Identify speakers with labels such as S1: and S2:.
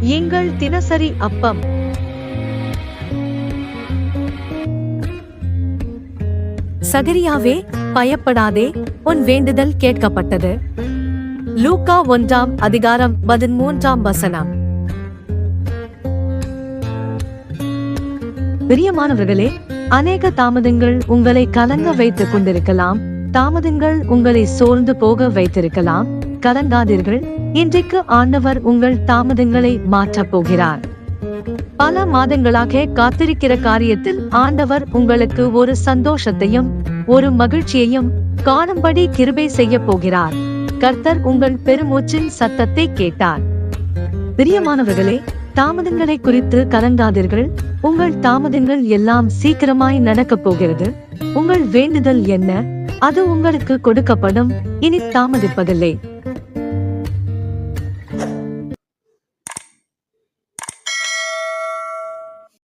S1: எங்கள் தினசரி அப்பம்.
S2: சகரியாவே பயப்படாதே உன் வேண்டுதல் கேட்கப்பட்டது. லூக்கா ஒன்றாம் அதிகாரம் பதிமூன்றாம் வசனம்.
S1: பிரியமானவர்களே அநேக தாமதங்கள் உங்களை கலங்க வைத்துக் கொண்டிருக்கலாம். தாமதங்கள் உங்களை சோர்ந்து போக வைத்திருக்கலாம். கலங்காதீர்கள். இன்றைக்கு ஆண்டவர் உங்கள் தாமதங்களை மாற்றப் போகிறார். பல மாதங்களாக காத்திருக்கிற காரியத்தில் ஆண்டவர் உங்களுக்கு ஒரு சந்தோஷத்தையும் ஒரு மகிழ்ச்சியையும் காணும்படி கிருபை செய்ய போகிறார். கர்த்தர் உங்கள் பெருமூச்சின் சத்தத்தை கேட்டார். பிரியமானவர்களே தாமதங்களை குறித்து கலங்காதீர்கள். உங்கள் தாமதங்கள் எல்லாம் சீக்கிரமாய் நடக்கப் போகிறது. உங்கள் வேண்டுதல் என்ன? அது உங்களுக்கு கொடுக்கப்படும். இனி தாமதிப்பதில்லை.